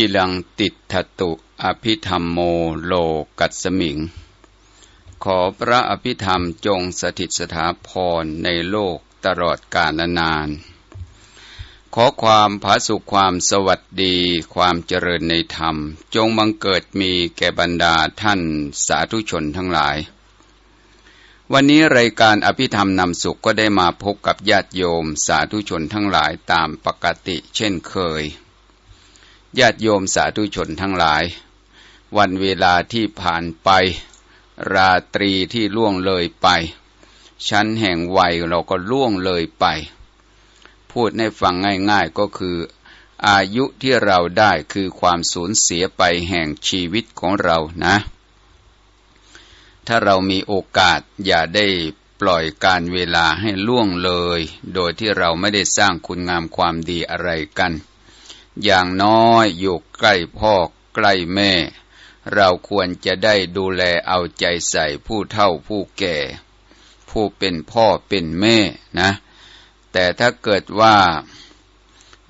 กิลังติดทตุอภิธรรมโมโลกัสมิง ขอพระอภิธรรมจงสถิตสถาพรในโลกตลอดกาลนาน ขอความผาสุขความสวัสดีความเจริญในธรรม จงบังเกิดมีแก่บรรดาท่านสาธุชนทั้งหลาย วันนี้รายการอภิธรรมนำสุขก็ได้มาพบกับญาติโยมสาธุชนทั้งหลายตามปกติเช่นเคย ญาติโยมสาธุชนทั้งหลาย วันเวลาที่ผ่านไป ราตรีที่ล่วงเลยไป ชั้นแห่งวัยเราก็ล่วงเลยไป พูดให้ฟังง่ายๆก็คือ อายุที่เราได้คือความสูญเสียไปแห่งชีวิตของเรานะ ถ้าเรามีโอกาสอย่าได้ปล่อยการเวลาให้ล่วงเลย โดยที่เราไม่ได้สร้างคุณงามความดีอะไรกัน อย่างน้อยอยู่ใกล้พ่อใกล้แม่ เราควรจะได้ดูแลเอาใจใส่ผู้เฒ่าผู้แก่ ผู้เป็นพ่อเป็นแม่นะ แต่ถ้าเกิดว่า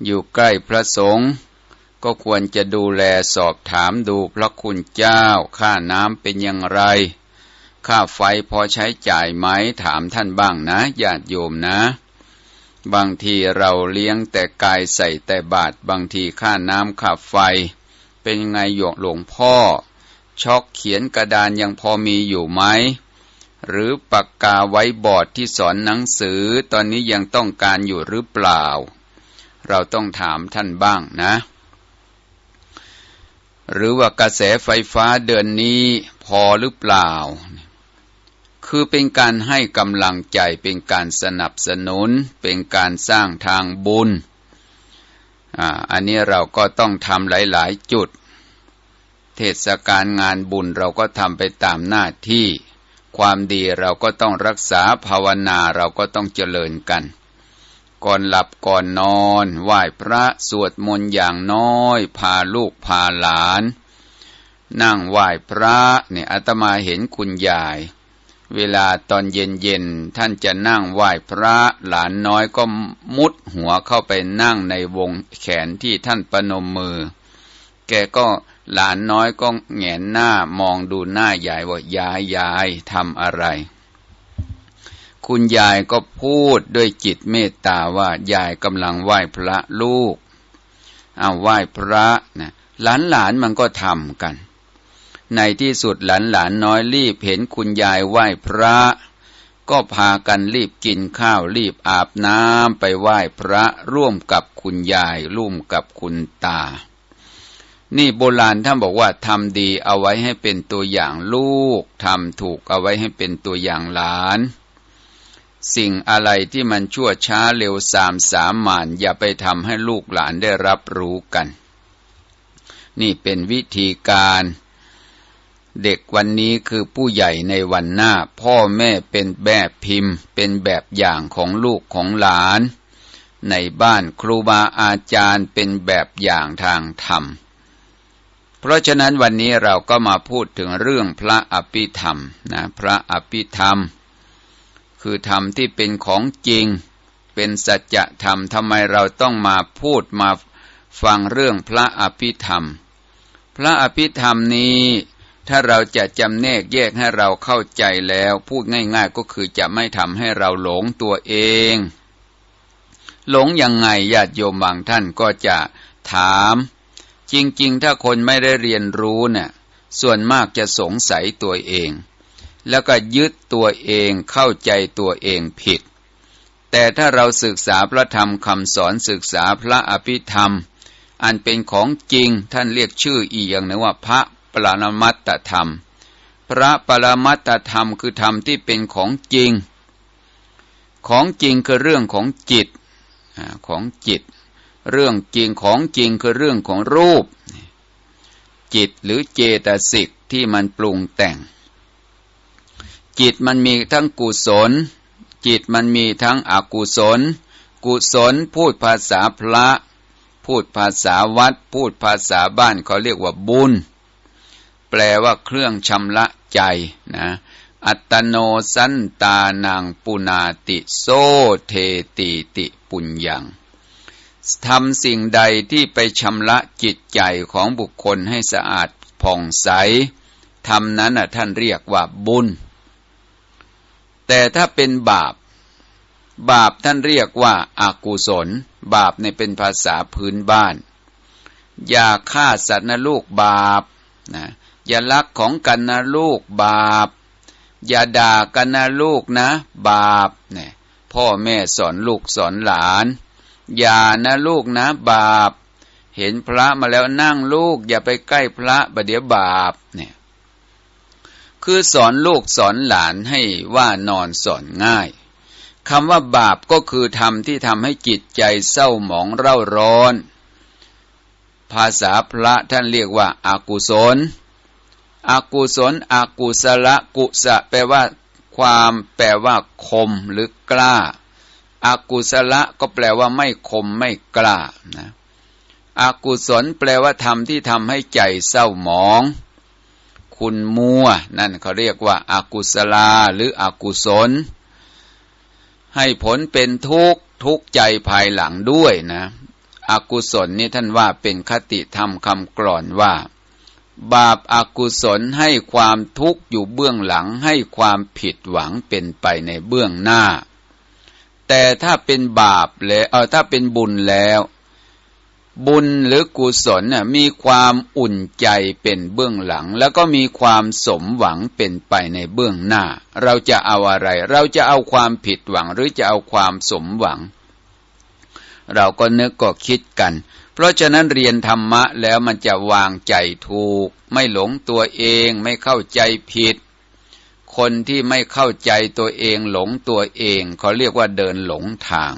อยู่ใกล้พระสงฆ์ก็ควรจะดูแลสอบถามดูพระคุณเจ้า ค่าน้ำเป็นอย่างไร ค่าไฟพอใช้จ่ายไหมถามท่านบ้างนะญาติโยมนะ บางทีเราเลี้ยงแต่กายใส่แต่บาท บางทีค่าน้ำค่าไฟ เป็นไงหยกหลวงพ่อ ช็อกเขียนกระดานยังพอมีอยู่ไหม หรือปากกาไว้บอร์ดที่สอนหนังสือตอนนี้ยังต้องการอยู่หรือเปล่า เราต้องถามท่านบ้างนะ หรือว่ากระแสไฟฟ้าเดือนนี้พอหรือเปล่า คือเป็นการให้กำลังใจเป็นการสนับสนุน เป็นการสร้างทางบุญอ่าอันนี้เราก็ต้องทำหลาย ๆ จุด เทศกาลงานบุญเราก็ทำไปตามหน้าที่ ความดีเราก็ต้องรักษาภาวนาเราก็ต้องเจริญกัน ก่อนหลับก่อนนอน ไหว้พระสวดมนต์อย่างน้อย พาลูกพาหลาน นั่งไหว้พระเนี่ยอาตมาเห็นคุณยาย เวลาตอนเย็นๆท่านจะนั่งไหว้พระหลานน้อยก็มุดหัวเข้าไปนั่งในวงแขนที่ท่านประนมมือ แกก็หลานน้อยก็แงนหน้ามองดูหน้ายายว่ายายยายทำอะไร คุณยายก็พูดด้วยจิตเมตตาว่ายายกำลังไหว้พระลูกเอาไหว้พระนะหลานหลานมันก็ทำกัน ในที่สุดหลานหลานน้อยรีบเห็นคุณยายไหว้พระ ก็พากันรีบกินข้าวรีบอาบน้ำไปไหว้พระร่วมกับคุณยายร่วมกับคุณตา นี่โบราณท่านบอกว่าทำดีเอาไว้ให้เป็นตัวอย่างลูกทำถูกเอาไว้ให้เป็นตัวอย่างหลานสิ่งอะไรที่มันชั่วช้าเร็วสามสามหมานอย่าไปทำให้ลูกหลานได้รับรู้กัน นี่เป็นวิธีการ เด็กวันนี้คือผู้ใหญ่ในวันหน้า พ่อแม่เป็นแบบพิมพ์ เป็นแบบอย่างของลูกของหลาน ในบ้านครูบาอาจารย์เป็นแบบอย่างทางธรรม เพราะฉะนั้นวันนี้เราก็มาพูดถึงเรื่องพระอภิธรรมนะพระอภิธรรม คือธรรมที่เป็นของจริง เป็นสัจธรรมทำไมเราต้องมาพูดมาฟังเรื่องพระอภิธรรม พระอภิธรรมนี้ ถ้าเราจะจำแนกแยกให้เราเข้าใจแล้ว พูดง่ายๆก็คือจะไม่ทำให้เราหลงตัวเอง หลงยังไงญาติโยมบางท่านก็จะถาม จริงๆ ถ้าคนไม่ได้เรียนรู้เนี่ยส่วนมากจะสงสัยตัวเอง แล้วก็ยึดตัวเองเข้าใจตัวเองผิด แต่ถ้าเราศึกษาพระธรรมคำสอนศึกษาพระอภิธรรม อันเป็นของจริงท่านเรียกชื่ออีกอย่างนึงว่าพระ ปรมัตตธรรม พระปรมัตตธรรมคือธรรมที่เป็นของจริง ของจริงคือเรื่องของจิตของจิต เรื่องจริงของจริงคือเรื่องของรูป จิตหรือเจตสิกที่มันปรุงแต่ง จิตมันมีทั้งกุศล จิตมันมีทั้งอกุศล กุศลพูดภาษาพระพูดภาษาวัด พูดภาษาบ้านเขาเรียกว่าบุญ แปลว่าเครื่องชำระใจนะอัตโนสันตานังปุนาติโซเทติติปุญญังทำสิ่งใดที่ไปชำระจิตใจของบุคคลให้สะอาดผ่องใสทำนั้นท่านเรียกว่าบุญ แต่ถ้าเป็นบาป บาปท่านเรียกว่าอากุศล บาปในเป็นภาษาพื้นบ้าน อย่าฆ่าสัตว์นะลูกบาปนะ อย่าลักของกันนะลูกบาป อย่าด่ากันนะลูกนะ บาปเนี่ยพ่อแม่สอนลูกสอนหลาน อย่านะลูกนะ บาป เห็นพระมาแล้วนั่งลูก อย่าไปใกล้พระบเดี๋ยวบาปเนี่ยคือสอนลูกสอนหลานให้ว่านอนสอนง่ายคำว่าบาปก็คือทำที่ทำให้จิตใจเศร้าหมองเร่าร้อน ภาษาพระท่านเรียกว่าอากุศล อากุศลอากุศละกุสะแปลว่า ความแปลว่า คมหรือกล้าอากุศละก็แปลว่าไม่คมไม่กล้านะอากุศลแปลว่าธรรมที่ทำให้ใจเศร้าหมอง คุณมัว นั่นเขาเรียกว่าอากุศลาหรืออกุศล ให้ผลเป็นทุกข์ทุกข์ใจภายหลังด้วยนะอากุศลนี่ท่านว่าเป็นคติธรรมคำกรอนว่า บาปอากุศลให้ความทุกข์อยู่เบื้องหลังให้ความผิดหวังเป็นไปในเบื้องหน้า แต่ถ้าเป็นบาปแล้วเออถ้าเป็นบุญแล้ว บุญหรือกุศลน่ะมีความอุ่นใจเป็นเบื้องหลัง แล้วก็มีความสมหวังเป็นไปในเบื้องหน้า เราจะเอาอะไร เราจะเอาความผิดหวังหรือจะเอาความสมหวัง เราก็นึกก็คิดกัน เพราะฉะนั้นเรียนธรรมะแล้วมันจะวางใจถูก ไม่หลงตัวเองไม่เข้าใจผิด คนที่ไม่เข้าใจตัวเองหลงตัวเองเขาเรียกว่าเดินหลงทาง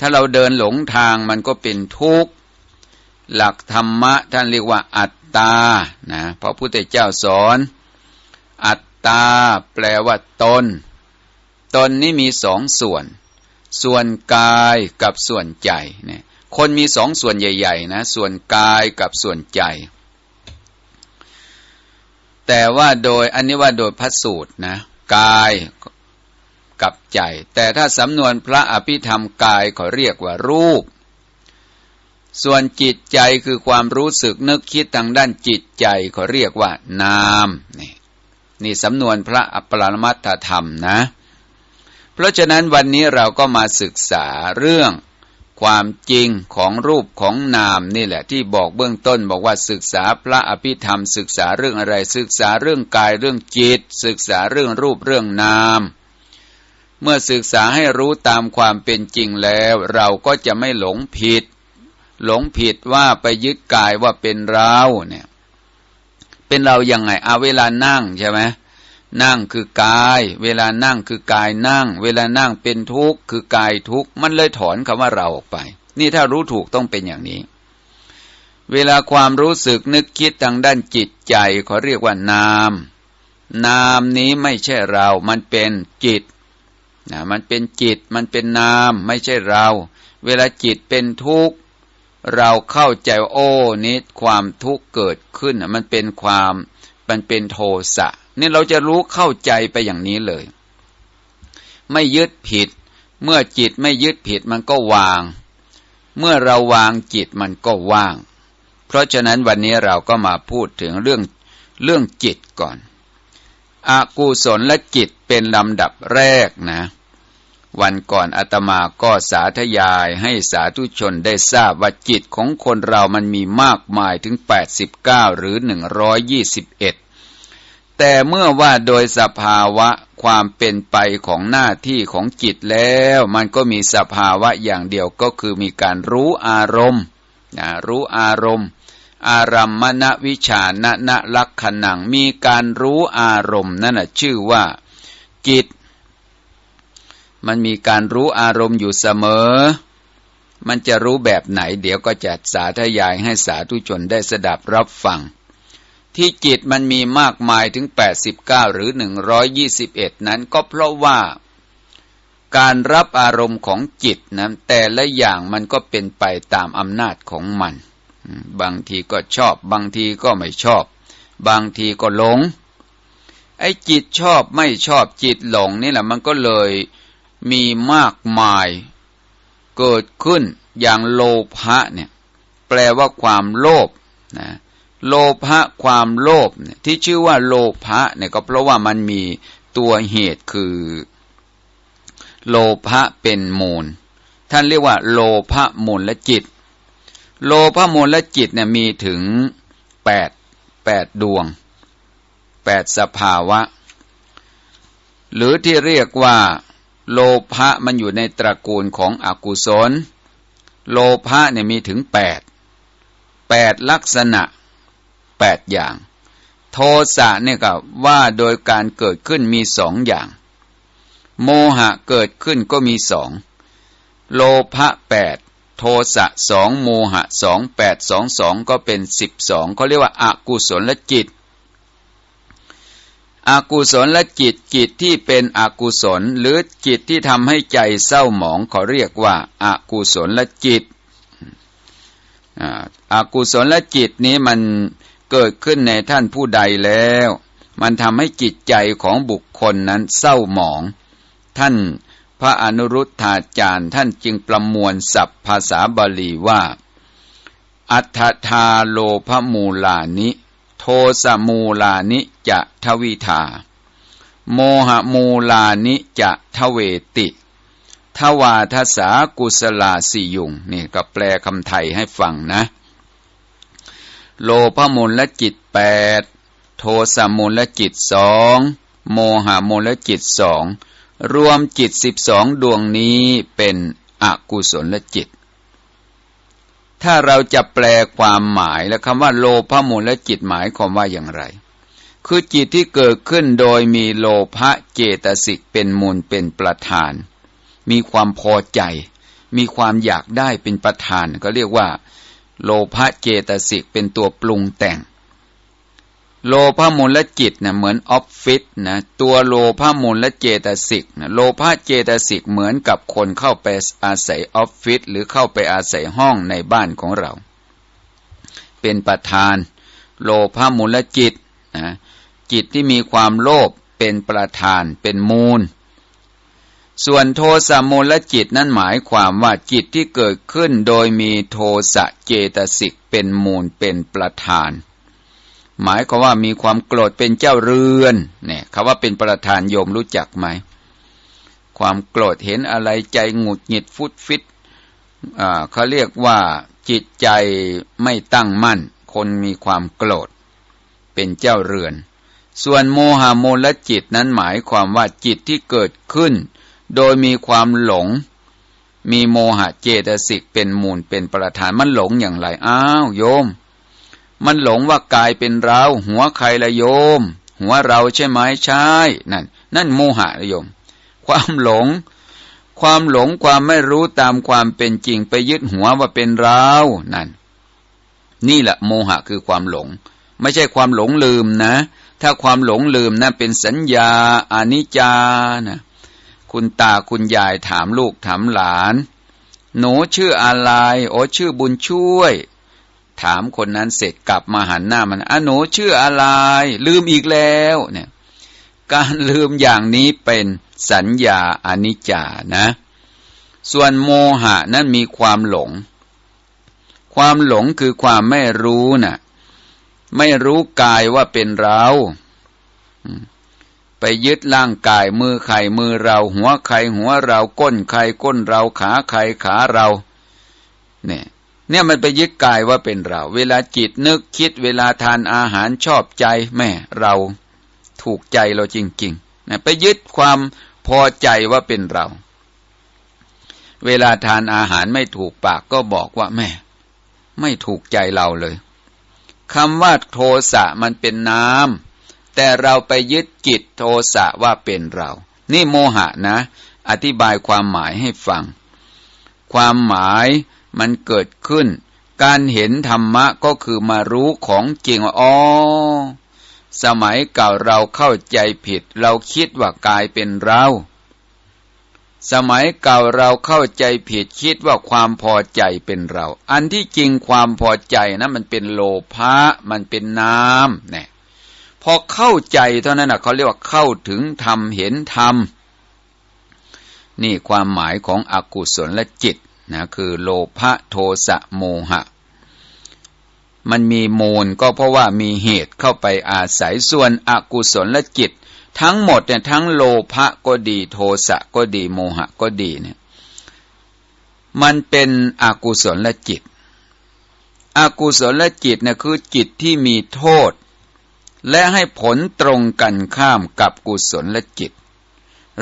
ถ้าเราเดินหลงทางมันก็เป็นทุกข์หลักธรรมะท่านเรียกว่าอัตตานะพระพุทธเจ้าสอน อัตตาแปลว่าตน ตนนี้มีสองส่วน ส่วนกายกับส่วนใจเนี่ย คนมีสองส่วนใหญ่ ๆ นะ ส่วนกายกับส่วนใจ แต่ว่าโดยอันนี้ว่าโดยพระสูตรนะ กายกับใจ แต่ถ้าสำนวนพระอภิธรรมกายเขาเรียกว่ารูป ส่วนจิตใจคือความรู้สึกนึกคิดทางด้านจิตใจเขาเรียกว่านามนี่นี่สำนวนพระอปรมัตถธรรมนะ เพราะฉะนั้นวันนี้เราก็มาศึกษาเรื่อง ความจริงของรูปของนามนี่แหละที่บอกเบื้องต้นบอกว่าศึกษาพระอภิธรรม ศึกษาเรื่องอะไร ศึกษาเรื่องกายเรื่องจิต ศึกษาเรื่องรูปเรื่องนาม เมื่อศึกษาให้รู้ตามความเป็นจริงแล้ว เราก็จะไม่หลงผิด หลงผิดว่าไปยึดกายว่าเป็นเราเนี่ยเป็นเรายังไงเอาเวลานั่งใช่ไหม นั่งคือกาย เวลานั่งคือกายนั่ง เวลานั่งเป็นทุกข์คือกายทุกข์มันเลยถอนคำว่าเราออกไป นี่ถ้ารู้ถูกต้องเป็นอย่างนี้ เวลาความรู้สึกนึกคิดทางด้านจิตใจเขาเรียกว่านาม นามนี้ไม่ใช่เรา มันเป็นจิตนะมันเป็นจิต มันเป็นนาม ไม่ใช่เรา เวลาจิตเป็นทุกข์เราเข้าใจโอ้นี้ความทุกข์เกิดขึ้นมันเป็นความมันเป็นโทสะ นี่เราจะรู้เข้าใจไปอย่างนี้เลย ไม่ยึดผิด เมื่อจิตไม่ยึดผิดมันก็วาง เมื่อเราวางจิตมันก็ว่าง เพราะฉะนั้นวันนี้เราก็มาพูดถึงเรื่องเรื่องจิตก่อนอากุศลและจิตเป็นลำดับแรกนะ วันก่อนอาตมาก็สาธยายให้สาธุชนได้ทราบว่าจิตของคนเรามันมีมากมายถึง 89 หรือ 121 แต่เมื่อว่าโดยสภาวะความเป็นไปของหน้าที่ของจิตแล้ว มันก็มีสภาวะอย่างเดียวก็คือมีการรู้อารมณ์นะรู้อารมณ์ อารัมมณวิชาณณลักขณังมีการรู้อารมณ์นั่นแหะชื่อว่าจิต มันมีการรู้อารมณ์อยู่เสมอ มันจะรู้แบบไหน เดี๋ยวก็จะสาธยายให้สาธุชนได้สดับรับฟัง ที่จิตมันมีมากมายถึง 89 หรือ 121 นั้นก็เพราะว่าการรับอารมณ์ของจิตนะแต่ละอย่างมันก็เป็นไปตามอำนาจของมัน บางทีก็ชอบ บางทีก็ไม่ชอบ บางทีก็หลง ไอ้จิตชอบไม่ชอบจิตหลงนี่แหละมันก็เลยมีมากมายเกิดขึ้นอย่างโลภะเนี่ยแปลว่าความโลภนะ โลภะความโลภที่ชื่อว่าโลภะเนี่ยก็เพราะว่ามันมีตัวเหตุคือ โลภะเป็นมูล ท่านเรียกว่า โลภะมูลและจิต โลภะมูลและจิตเนี่ยมีถึงแปดแปดดวงแปดสภาวะ หรือที่เรียกว่า โลภะมันอยู่ในตระกูลของอกุศล โลภะเนี่ยมีถึงแปดแปดลักษณะ แปดอย่าง โทสะเนี่ยก็ว่าโดยการเกิดขึ้นมีสองอย่าง โมหะเกิดขึ้นก็มีสองโลภะแปดโทสะสองโมหะสองแปดสองสองก็เป็นสิบสองเขาเรียกว่าอากุศลจิตอากุศลจิตจิตที่เป็นอกุศลหรือจิตที่ทำให้ใจเศร้าหมองเขาเรียกว่าอากุศลจิตอากุศลจิตนี้มัน เกิดขึ้นในท่านผู้ใดแล้ว มันทำให้จิตใจของบุคคลนั้นเศร้าหมอง ท่านพระอนุรุทธาจารย์ท่านจึงประมวลศัพท์ภาษาบาลีว่า อัฏฐาโลภมูลานิ โทสมูลานิจะทวิทา โมหมูลานิจะทเวติทวาทสากุสลาสิยุงนี่ก็แปลคำไทยให้ฟังนะ โลภมูลและจิตแปดโทสะมูลและจิตสองโมหะมูลและจิตสองรวมจิตสิบสองดวงนี้เป็นอกุศลและจิต ถ้าเราจะแปลความหมายและคำว่า โลภมูลและจิตหมายความว่าอย่างไร คือจิตที่เกิดขึ้นโดยมีโลภะเจตสิกเป็นมูลเป็นประธาน มีความพอใจ มีความอยากได้เป็นประธาน ก็เรียกว่า โลภะเจตสิกเป็นตัวปรุงแต่ง โลภะมูลจิตนะเหมือนออฟฟิศนะตัวโลภะมูลและเจตสิกนะโลภะเจตสิกเหมือนกับคนเข้าไปอาศัยออฟฟิศหรือเข้าไปอาศัยห้องในบ้านของเรา เป็นประธาน โลภะมูลจิตนะจิตที่มีความโลภเป็นประธานเป็นมูล ส่วนโทสะมูลจิตนั้นหมายความว่าจิตที่เกิดขึ้นโดยมีโทสะเจตสิกเป็นมูลเป็นประธาน หมายความว่ามีความโกรธเป็นเจ้าเรือนเนี่ยคำว่าเป็นประธานโยมรู้จักไหม ความโกรธเห็นอะไรใจหงุดหงิดฟุดฟิตอ่าเขาเรียกว่าจิตใจไม่ตั้งมั่น คนมีความโกรธ เป็นเจ้าเรือน ส่วนโมหะโมลจิตนั้นหมายความว่าจิตที่เกิดขึ้น โดยมีความหลง มีโมหะเจตสิกเป็นมูลเป็นประธานมันหลงอย่างไร อ้าวโยม มันหลงว่ากายเป็นเรา หัวใครละโยม หัวเราใช่ไหมใช่ นั่น นั่นโมหะละโยม ความหลง ความหลงความไม่รู้ตามความเป็นจริงไปยึดหัวว่าเป็นเรา นั่น นี่แหละโมหะคือความหลง ไม่ใช่ความหลงลืมนะ ถ้าความหลงลืมนะั่นเป็นสัญญาอนิจจานะ คุณตาคุณยายถามลูกถามหลาน หนูชื่ออะไร โอ้ชื่อบุญช่วย ถามคนนั้นเสร็จกลับมาหันหน้ามันอะหนูชื่ออะไร ลืมอีกแล้วเนี่ยการลืมอย่างนี้เป็นสัญญาอนิจจานะ ส่วนโมหะนั้นมีความหลง ความหลงคือความไม่รู้นะ่ะ ไม่รู้กายว่าเป็นเรา ไปยึดร่างกายมือใครมือเราหัวใครหัวเราก้นใครก้นเราขาใครขาเรา เนี่ย เนี่ยมันไปยึดกายว่าเป็นเรา เวลาจิตนึกคิดเวลาทานอาหารชอบใจแม่เราถูกใจเราจริงๆนะไปยึดความพอใจว่าเป็นเรา เวลาทานอาหารไม่ถูกปากก็บอกว่าแม่ ไม่ถูกใจเราเลยคำว่าโทสะมันเป็นน้ำ แต่เราไปยึดจิตโทสะว่าเป็นเรา นี่โมหะนะ อธิบายความหมายให้ฟัง ความหมายมันเกิดขึ้น การเห็นธรรมะก็คือมารู้ของจริงอ๋อสมัยเก่าเราเข้าใจผิด เราคิดว่ากายเป็นเรา สมัยเก่าเราเข้าใจผิดคิดว่าความพอใจเป็นเรา อันที่จริงความพอใจนะมันเป็นโลภะมันเป็นน้ำเนี่ย อเข้าใจเท่านั้นนะเขาเรียกว่าเข้าถึงธรรมเห็นธรรม นี่ความหมายของอกุศลและจิตนะคือโลภะโทสะโมหะ มันมีมูลก็เพราะว่ามีเหตุเข้าไปอาศัยส่วนอกุศลและจิต ทั้งหมดเนี่ยทั้งโลภะก็ดีโทสะก็ดีโมหะก็ดีเนี่ยมันเป็นอกุศลและจิต อกุศลและจิตเนี่ยคือจิตที่มีโทษ และให้ผลตรงกันข้ามกับกุศลลจิต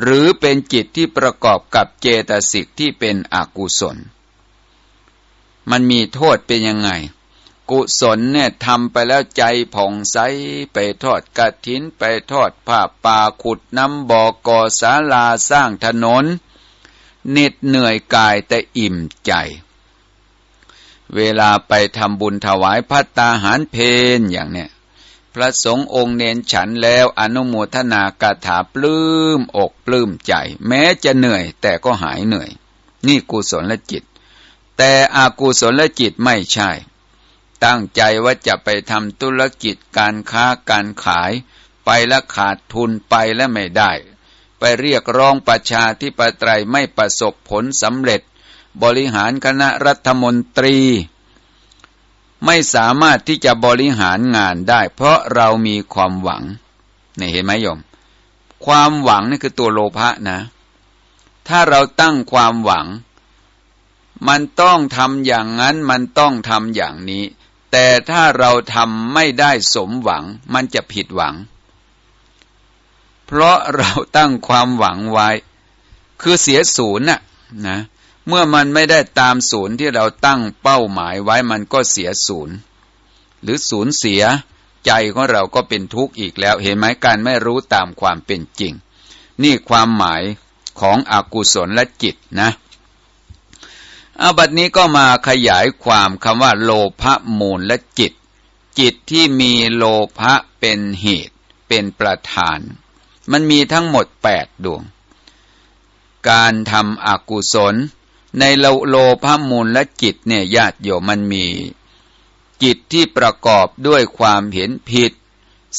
หรือเป็นจิตที่ประกอบกับเจตสิกที่เป็นอกุศล มันมีโทษเป็นยังไง กุศลเนี่ยทำไปแล้วใจผ่องใสไปทอดกระถินไปทอดผ้าป่าขุดน้ำบ่อก่อศาลาสร้างถนนเหน็ดเหนื่อยกายแต่อิ่มใจ เวลาไปทำบุญถวายพัตตาหารเพนอย่างเนี้ย พระสงฆ์องค์เนนฉันแล้วอนุโมทนากาถาปลื้มอกปลื้มใจ แม้จะเหนื่อยแต่ก็หายเหนื่อย นี่กุศลจิต แต่อากุศลจิตไม่ใช่ ตั้งใจว่าจะไปทำธุรกิจการค้าการขาย ไปแล้วขาดทุนไปแล้วไม่ได้ ไปเรียกร้องประชาธิปไตยไม่ประสบผลสำเร็จ บริหารคณะรัฐมนตรี ไม่สามารถที่จะบริหารงานได้ เพราะเรามีความหวังนี่เห็นไหมโยม ความหวังนี่คือตัวโลภะนะ ถ้าเราตั้งความหวัง มันต้องทำอย่างนั้นมันต้องทำอย่างนี้ แต่ถ้าเราทำไม่ได้สมหวัง มันจะผิดหวัง เพราะเราตั้งความหวังไว้ คือเสียศูนย์น่ะนะ เมื่อมันไม่ได้ตามศูนย์ที่เราตั้งเป้าหมายไว้มันก็เสียศูนย์ หรือศูนย์เสียใจของเราก็เป็นทุกข์อีกแล้ว เห็นไหมการไม่รู้ตามความเป็นจริง นี่ความหมายของอกุศลและจิตนะอาบัดนี้ก็มาขยายความคำว่า โลภะมูลและจิต จิตที่มีโลภะเป็นเหตุ เป็นประธาน มันมีทั้งหมดแปดดวง การทำอกุศล ในโลโลภมูลและจิตเนี่ยญาติโยมมันมี จิตที่ประกอบด้วยความเห็นผิด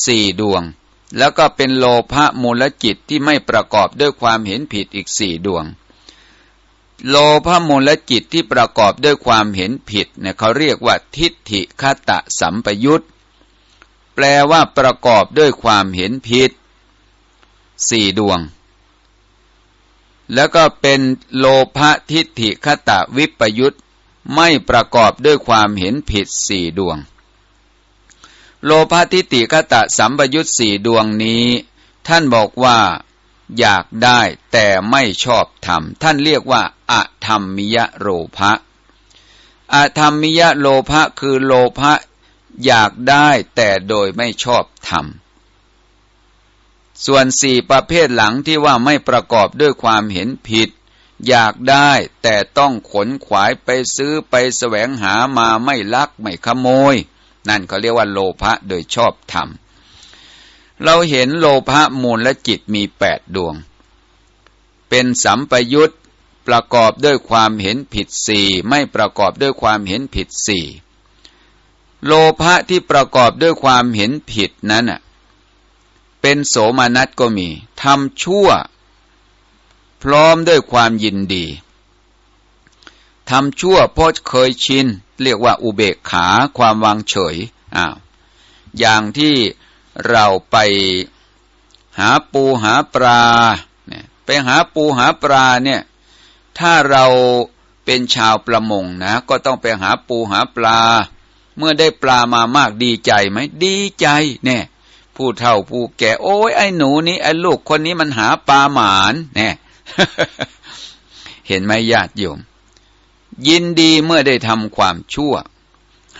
สี่ดวง แล้วก็เป็นโลภมูลและจิตที่ไม่ประกอบด้วยความเห็นผิดอีกสี่ดวง โลภมูลและจิตที่ประกอบด้วยความเห็นผิดเนี่ยเขาเรียกว่าทิฏฐิคตะสัมปยุตแปลว่าประกอบด้วยความเห็นผิดสี่ดวง แล้วก็เป็นโลภะทิฏฐิคตะวิปยุตไม่ประกอบด้วยความเห็นผิดสี่ดวง โลภะทิฏฐิคตะสัมปยุตสี่ดวงนี้ ท่านบอกว่าอยากได้แต่ไม่ชอบธรรมท่านเรียกว่าอะธรรมิยะโลภะอะธรรมิยะโลภะคือโลภะอยากได้แต่โดยไม่ชอบธรรม ส่วนสี่ประเภทหลังที่ว่าไม่ประกอบด้วยความเห็นผิด อยากได้แต่ต้องขนขวายไปซื้อไปแสวงหามาไม่ลักไม่ขโมย นั่นเขาเรียกว่าโลภะโดยชอบธรรม เราเห็นโลภะมูลและจิตมีแปดดวง เป็นสัมปยุตประกอบด้วยความเห็นผิดสี่ไม่ประกอบด้วยความเห็นผิดสี่โลภะที่ประกอบด้วยความเห็นผิดนั้นอะ เป็นโสมนัสก็มีทำชั่ว พร้อมด้วยความยินดีทำชั่วเพราะเคยชิน เรียกว่าอุเบกขาความวางเฉยอ้าวอย่างที่เราไปหาปูหาปลาเนี่ยไปหาปูหาปลาเนี่ยถ้าเราเป็นชาวประมงนะก็ต้องไปหาปูหาปลา เมื่อได้ปลามามากดีใจไหมดีใจเนี่ย ผู้เฒ่าผู้แก่ โอ้ยไอ้หนูนี้ไอ้ลูกคนนี้มันหาปลาหมานเนี่ยเห็นไหมญาติโยม ยินดีเมื่อได้ทำความชั่ว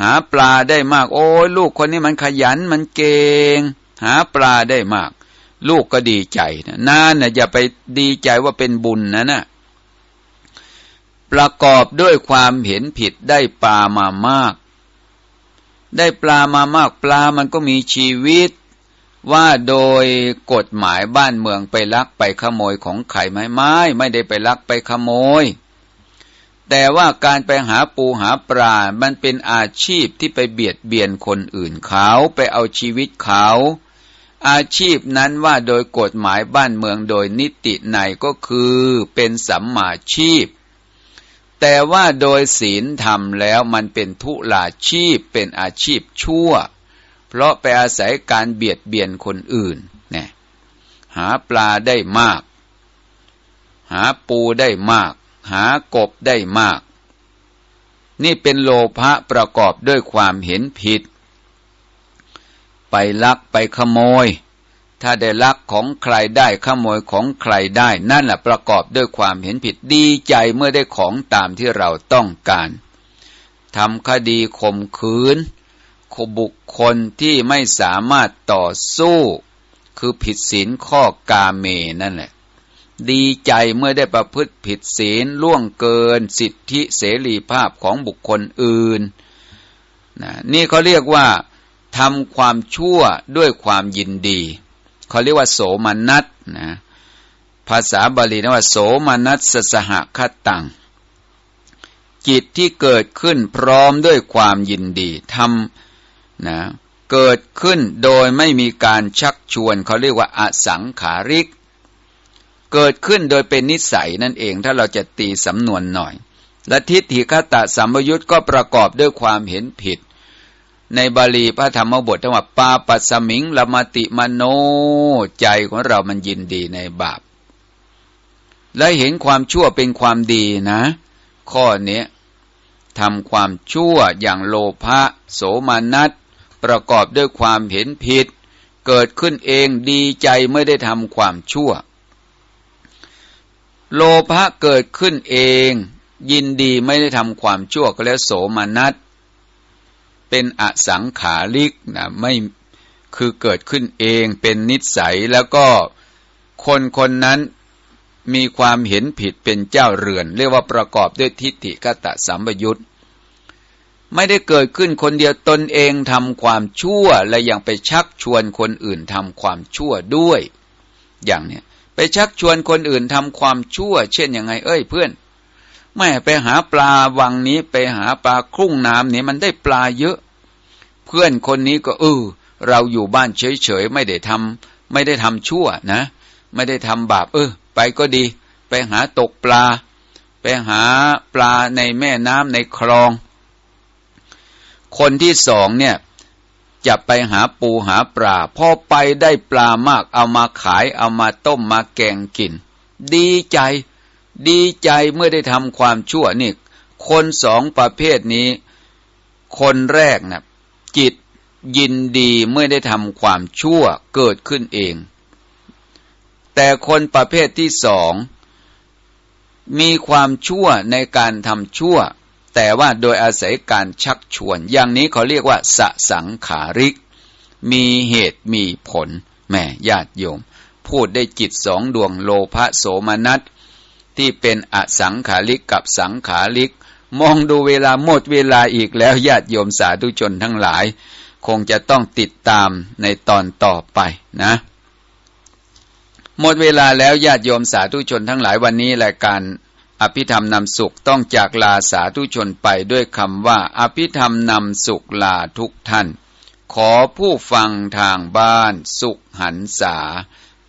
หาปลาได้มาก โอ้ยลูกคนนี้มันขยันมันเก่ง หาปลาได้มาก ลูกก็ดีใจนะนั่นนะอย่าไปดีใจว่าเป็นบุญนะน่ะประกอบด้วยความเห็นผิดได้ปลามามาก ได้ปลามามากปลามันก็มีชีวิต ว่าโดยกฎหมายบ้านเมืองไปลักไปขโมยของใครไหมไม่ไม่ได้ไปลักไปขโมย แต่ว่าการไปหาปูหาปลา มันเป็นอาชีพที่ไปเบียดเบียนคนอื่นเขาไปเอาชีวิตเขา อาชีพนั้นว่าโดยกฎหมายบ้านเมืองโดยนิติไนก็คือเป็นสัมมาชีพ แต่ว่าโดยศีลธรรมแล้วมันเป็นทุลาชีพเป็นอาชีพชั่ว เพราะไปอาศัยการเบียดเบียนคนอื่นเนี่ยหาปลาได้มาก หาปูได้มาก หากบได้มาก นี่เป็นโลภะประกอบด้วยความเห็นผิด ไปลักไปขโมย ถ้าได้ลักของใครได้ขโมยของใครได้ นั่นแหละประกอบด้วยความเห็นผิดดีใจเมื่อได้ของตามที่เราต้องการทำคดีข่มขืน บุคคลที่ไม่สามารถต่อสู้ คือผิดศีลข้อกาเมนั่นแหละ ดีใจเมื่อได้ประพฤติผิดศีลล่วงเกินสิทธิเสรีภาพของบุคคลอื่นนะนี่เขาเรียกว่าทำความชั่วด้วยความยินดี เขาเรียกว่าโสมนัสนะภาษาบาลีนะว่า โสมนัสสหคตังจิตที่เกิดขึ้นพร้อมด้วยความยินดีทำ นะเกิดขึ้นโดยไม่มีการชักชวนเขาเรียกว่าอสังขาริก เกิดขึ้นโดยเป็นนิสัยนั่นเองถ้าเราจะตีสำนวนหน่อยและทิฏฐิคตะสัมยุตก็ประกอบด้วยความเห็นผิด ในบาลีพระธรรมบทว่าปาปัสมิงละมติมโนใจของเรามันยินดีในบาป และเห็นความชั่วเป็นความดีนะ ข้อนี้ทำความชั่วอย่างโลภะโสมานัส ประกอบด้วยความเห็นผิด เกิดขึ้นเองดีใจไม่ได้ทำความชั่ว โลภะเกิดขึ้นเอง ยินดีไม่ได้ทำความชั่วก็แล้วโสมนัสเป็นอสังขาริกนะไม่คือเกิดขึ้นเองเป็นนิสัยแล้วก็คนคนนั้นมีความเห็นผิดเป็นเจ้าเรือน เรียกว่าประกอบด้วยทิฏฐิกตะสัมปยุต ไม่ได้เกิดขึ้นคนเดียวตนเองทำความชั่ว และยังไปชักชวนคนอื่นทำความชั่วด้วย อย่างเนี้ยไปชักชวนคนอื่นทำความชั่ว เช่นยังไง เอ้ยเพื่อนแม่ไปหาปลาวังนี้ไปหาปลาครุ่งน้ำนี่มันได้ปลาเยอะ เพื่อนคนนี้ก็เออเราอยู่บ้านเฉยๆไม่ได้ทำไม่ได้ทำชั่วนะ ไม่ได้ทำบาป เออ ไปก็ดี ไปหาตกปลา ไปหาปลาในแม่น้ำในคลอง คนที่สองเนี่ยจะไปหาปูหาปลาพอไปได้ปลามากเอามาขายเอามาต้มมาแกงกิน ดีใจ ดีใจเมื่อได้ทำความชั่วนี่ คนสองประเภทนี้ คนแรกนะจิตยินดีเมื่อได้ทำความชั่วเกิดขึ้นเอง แต่คนประเภทที่สอง มีความชั่วในการทำชั่ว แต่ว่าโดยอาศัยการชักชวน อย่างนี้เขาเรียกว่าสสังขาริก มีเหตุมีผลแม่ญาติโยม พูดได้จิตสองดวงโลภะโสมนัสที่เป็นอสังขาริกกับสังขาริก มองดูเวลาหมดเวลาอีกแล้วญาติโยมสาธุชนทั้งหลาย คงจะต้องติดตามในตอนต่อไปนะ หมดเวลาแล้วญาติโยมสาธุชนทั้งหลายวันนี้รายการ อภิธรรมนำสุขต้องจากลาสาธุชนไปด้วยคำว่า อภิธรรมนำสุขลาทุกท่าน ขอผู้ฟังทางบ้านสุขหันษา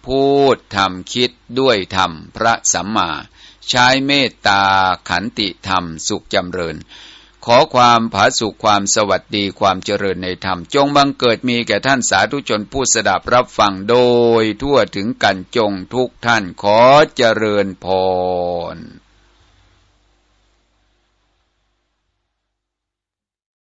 พูดทำคิดด้วยธรรมพระสัมมา ใช้เมตตาขันติธรรมสุขจำเริญ ขอความผาสุขความสวัสดีความเจริญในธรรม จงบังเกิดมีแก่ท่านสาธุชนผู้สดับรับฟังโดยทั่วถึงกันจงทุกท่านขอเจริญพร